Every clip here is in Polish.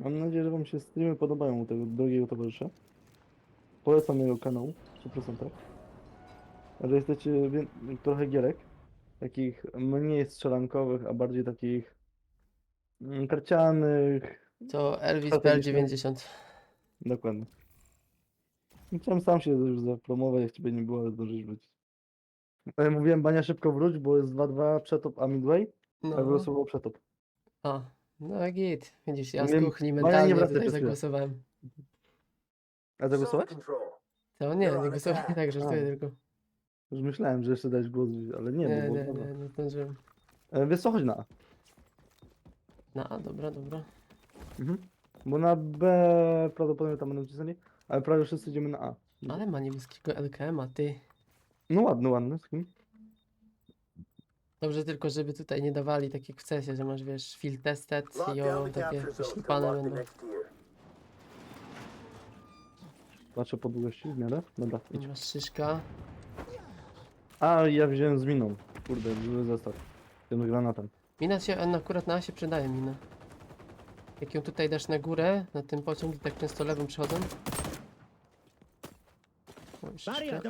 Mam nadzieję, że wam się streamy podobają u tego drogiego towarzysza. Polecam jego kanał w 100%. A że chcecie wie- trochę gierek, takich mniej strzelankowych, a bardziej takich mm, karcianych, To Elvis Strategiczne. Bell 90. dokładnie. Chciałem sam się już zapromować, jak ciebie nie było, ale zdążysz wrócić. Ale mówiłem, Bania szybko wróć, bo jest 2-2 przetop, a midway, a No, wylosował przetop. a, no git. Widzisz, ja z Wiem, kuchni Maja nie mentalnie wraca tutaj zagłosowałem. A zagłosowałeś? To nie, nie głosowałem tak, żartuję A. tylko. Już myślałem, że jeszcze dać głos, ale nie, Nie, bo nie, było nie, 2-2. nie zdążyłem. E, Wiesz co, chodź na A. No, a, dobra, dobra. Mhm. Bo na B prawdopodobnie tam będą cisnęli, ale prawie wszyscy idziemy na A. Ale ma niebieskiego LKM, a ty. No ładny, ładny. z kim? Dobrze tylko, żeby tutaj nie dawali takich w cesie, że masz, wiesz, field tested i o, takie wyślipane będą. Patrzę po długości w miarę. Dobra, idź. Masz szyszka. A, ja wziąłem z miną. Kurde, zły zestaw. Tym granatem. Mina się, on akurat na A się przydaje mina. Jak ją tutaj dasz na górę, na ten pociąg i tak często lewą przychodzą. Oj, szyszka.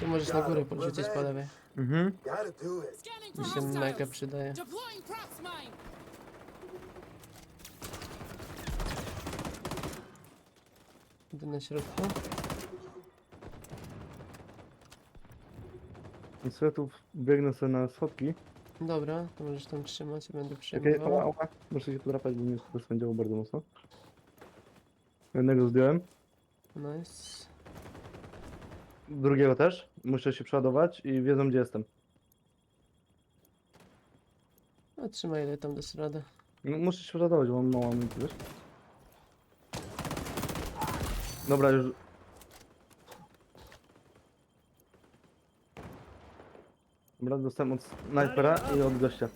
Tu możesz na górę podrzucić po lewej. Mhm. Gotta do it. Scanning Mi się mega hostiles. przydaje. Deploying props mine. Idę na środku. Setów biegnę sobie na schodki. Dobra, to możesz tam trzymać, będę Czekaj, przyjmował. ała, ała. Muszę się podrapać, bo mnie to spędziało bardzo mocno. Jednego zdjąłem. Nice. Drugiego też. Muszę się przeładować i wiedzą gdzie jestem. No trzymaj ile tam dasz radę. No, muszę się przeładować, bo mam mało amunicji, wiesz? Dobra, już... Dobra, dostałem od snajpera i od gościa.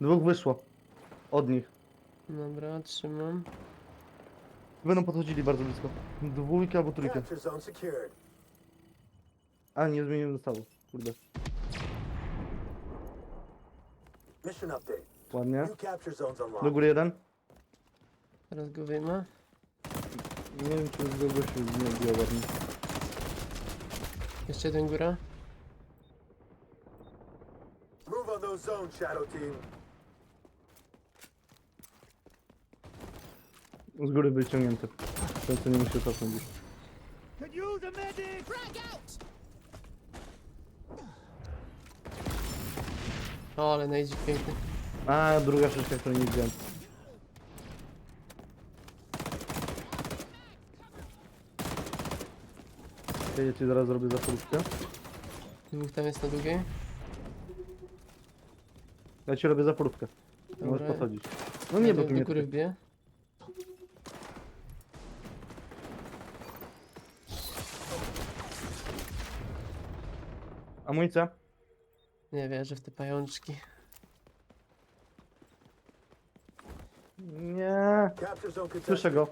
Dwóch wyszło. Od nich. Dobra, trzymam. Będą podchodzili bardzo blisko. Dwójka albo zone secured. A, nie zmieniłem zestawu. Kurde. Mission update. Ładnie. New capture zones Do góry jeden. Teraz go wyjmę. Nie wiem, czy z tego gościu nie ładnie. Jeszcze jeden góra. Move on those zones, Shadow Team. Z góry wyciągnięty. Ten, co nie musi cofnąć już. Frag out. O, ale najdzik piękny. A, druga szyszka, której nie widziałem. Ja ci zaraz zrobię zaporówkę. Dwóch tam jest na długiej. Ja ci robię zaporówkę. Możesz Dobra. podchodzić. No nie, bo do, tu do nie góry wbiję. Amunicja? Nie wierzę w te pajączki. Nie. Capture zone contested. Słyszę go.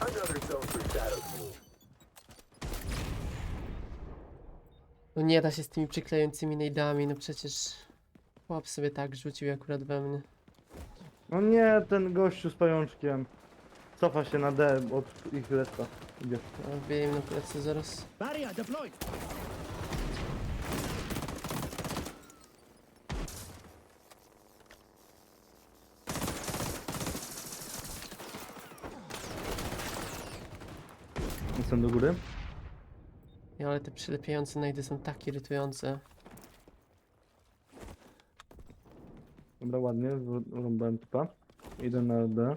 Another zone. No nie da się z tymi przyklejającymi nejdami, no przecież... Chłop sobie tak rzucił akurat we mnie. No nie, ten gościu z pajączkiem. Cofa się na D od ich respa. Idzie. Wbiję im na plecy zaraz. Barrier deployed. Jestem do góry. Ja, ale te przylepiające nejdy są tak irytujące. Dobra, ładnie. Wrąbałem typa. Idę na D.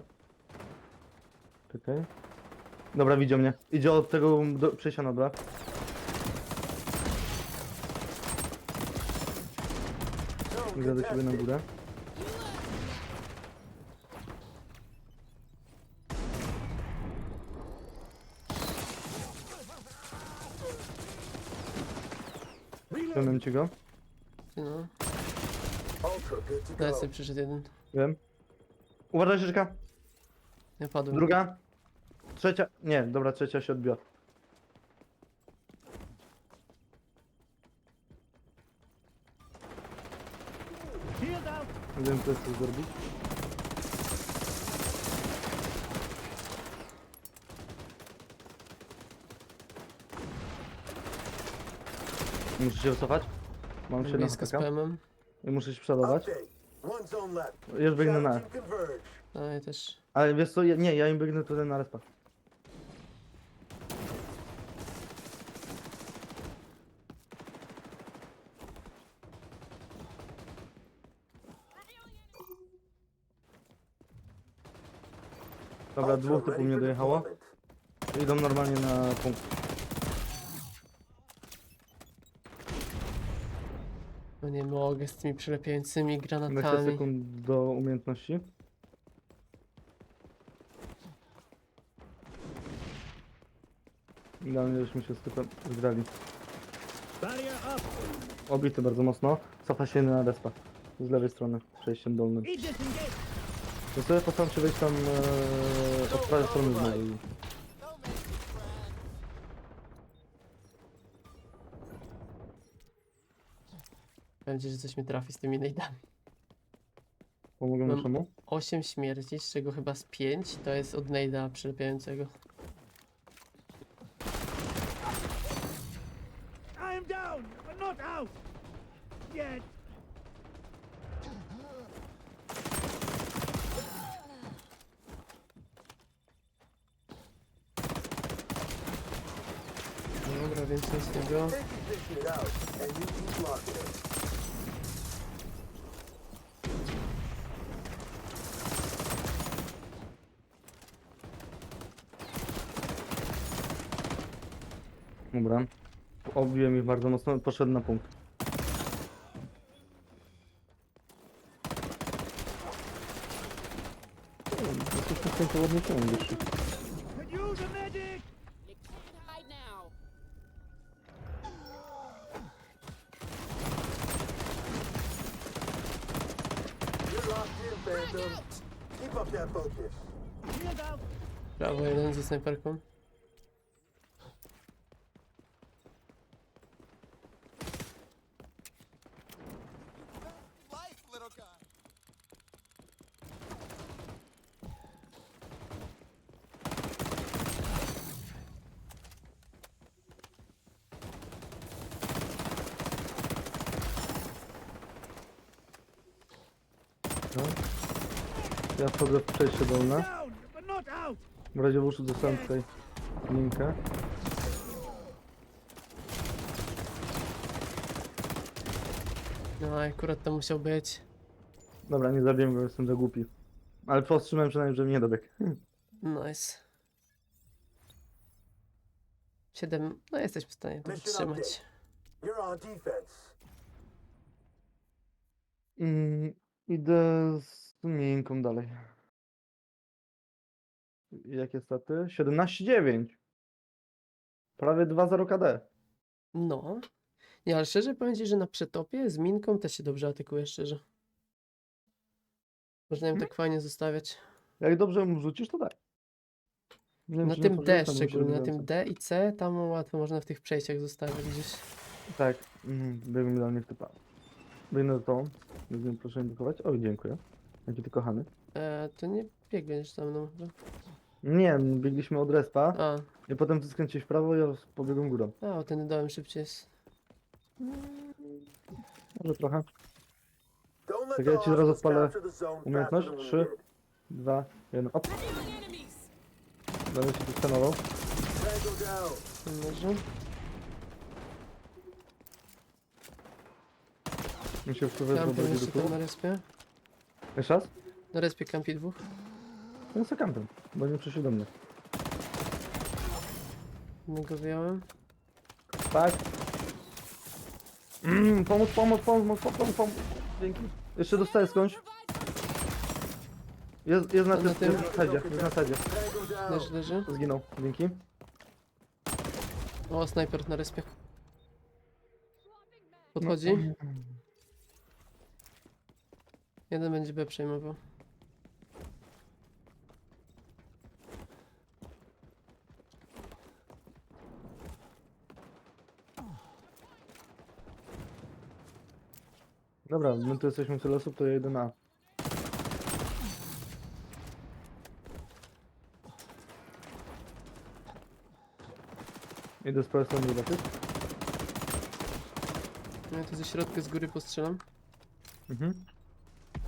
Czekaj. Dobra, widział mnie. Idzie od tego do przejścia na B. Idę do ciebie na górę. Ciągnę ci go. No, Daj sobie przyszedł jeden. Wiem. Uważaj, Szyszka. Ja padłem. Druga. Trzecia. Nie, dobra, trzecia się odbiła. Nie wiem, co chcę zrobić. Musisz się wycofać? Mam się na Blisko i muszę się left. Już biegnę na... Converge. A ja też. Ale wiesz co, ja, nie, ja im biegnę tutaj na respa. Dobra, dwóch typów ready mnie dojechało. Idą normalnie na punkt. No nie mogę z tymi przylepiającymi 20 granatami. sekund do umiejętności. Idealnie żeśmy się z typem zgrali. Obity bardzo mocno. Cofa się na respa. Z lewej strony, przejściem dolnym. Ja sobie postaram się wejść tam e, od prawej strony znowu. i- Będzie, że coś mi trafi z tymi najdami. Pomogę Mam- naszemu. 8 śmierci, z czego chyba z 5 to jest od najda przylepiającego. I am down, but not out! Yet! Dobra, it out, and you keep blocking it. Dobra. Obiłem ich bardzo mocno, poszedł na punkt. Jesteś na końcu ładnie ciągniesz. Use a medic! You can't hide now. You're locked in, Phantom. Keep up that focus. Shield out! Prawo jeden ze snajperką. No. Ja wchodzę w przejście dolne. W razie w uszu dostałem tutaj linkę. No akurat to musiał być. Dobra, nie zabiłem go, jestem za głupi. Ale powstrzymałem przynajmniej, żeby nie dobiegł. Nice. 7. No jesteśmy w stanie to wytrzymać. You're on defense. Mm, idę z miękką dalej. Jakie staty? 17,9. Prawie 2,0 KD. No. Nie, ale szczerze powiem ci, że na przetopie z minką też się dobrze atakuje, szczerze. Można ją tak fajnie zostawiać. Jak dobrze mu rzucisz, to tak. Wiem, Na nie tym D szczególnie, na tym D i C, tam łatwo można w tych przejściach zostawiać gdzieś. Tak, mhm, biegłem idealnie w typa. Biegnę do tą. Proszę nie blokować. Oj, dziękuję. Jaki ty kochany. E, to nie biegniesz za mną. chyba. Nie, biegliśmy od respa A, i potem ty skręciłeś w prawo, ja pobiegłem górą. a, o ten dołem szybciej jest. Może trochę. Tak ja ci zaraz odpalę umiejętność. Trzy, dwa, jeden. Op, będę się tu skanował. Tango down. Dobrze. Mi się wpływa Kampion do jeszcze tam tyłu. na respie. Jeszcze raz? Na respie kampi dwóch. No za kampem, bo nie przyszli do mnie. Jednego wyjąłem. Tak. Mm, pomóc, pomóc, pomóc, pomóc, pomóc. Dzięki. Jeszcze dostaję skądś. Jest, jest na Na tym, tym? jest na sadzie, jest na sadzie. Leży, leży. Zginął, dzięki. O, snajper na respie. Podchodzi. Jeden będzie B przejmował. Dobra, my tu jesteśmy tyle osób, to ja na. Idę z prawej strony zobaczyć. Ja tu ze środka z góry postrzelam. Mhm.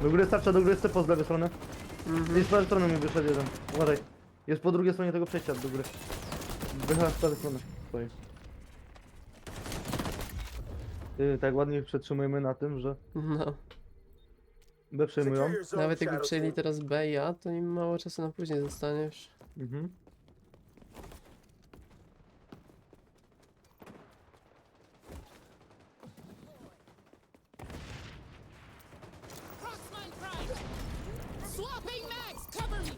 Do góry starcza, do góry jest po z lewej strony. Mhm. I z prawej strony mi wyszedł jeden. Uważaj. Jest po drugiej stronie tego przejścia do góry. Wychyla z prawej strony. Stoi. Ty, tak ładnie przetrzymujemy na tym, że No. B przejmują. Nawet jakby przejęli teraz B i A, to im mało czasu na później zostanie już. Mhm. Swapping mags. Cover me.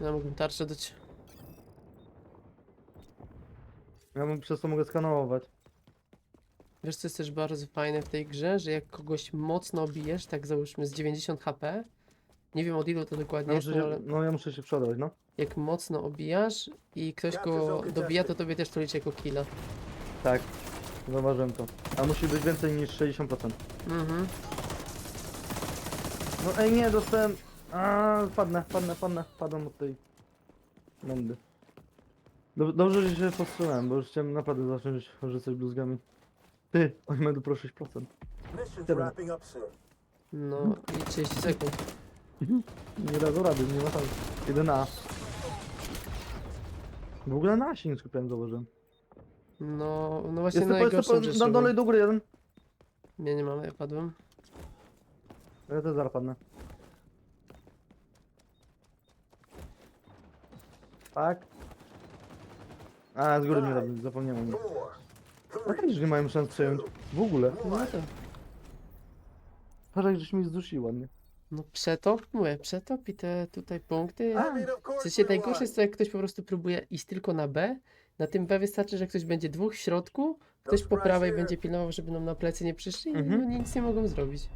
Ja mógłbym tarczę dać. Ja mu przez to mogę skanować. Wiesz co jest też bardzo fajne w tej grze, że jak kogoś mocno bijesz, tak załóżmy z 90 HP, nie wiem od ilu to dokładnie Ja jest, muszę no, się, ale no ja muszę się przodować, no. jak mocno obijasz i ktoś go dobija, to tobie też to liczy jako killa. Tak. Zauważyłem to. A musi być więcej niż 60%. Mhm. No ej nie, dostałem... A, padnę, padnę, padnę, padam od tej... Mędy. Dob- Dobrze, że się powstrzymałem, bo już chciałem naprawdę zacząć rzucać bluzgami. Ty, oni mają pro 6%. Mission's Seven. wrapping up soon. No i 30 sekund. Nie dadzą rady, nie ma szans. Jeden na A. W ogóle na A się nie skupiałem, zauważyłem. No, no właśnie Jest po, rzeczą. na dole i do góry jeden. Nie, nie mam, ja padłem. Ja też zaraz padnę. Tak. A, z góry mnie robił, zapomniałem o nim. Four, No three, tak, że nie mają szans przejąć. W ogóle. No to. Patrz, jak żeś mi zdusił ładnie. No przetop, mówię, przetop i te tutaj punkty. Of W sensie najgorsze jest to, jak ktoś po prostu próbuje iść tylko na B. Na tym B wystarczy, że ktoś będzie dwóch w środku, ktoś po prawej będzie pilnował, żeby nam na plecy nie przyszli i Mhm. oni nic nie mogą zrobić.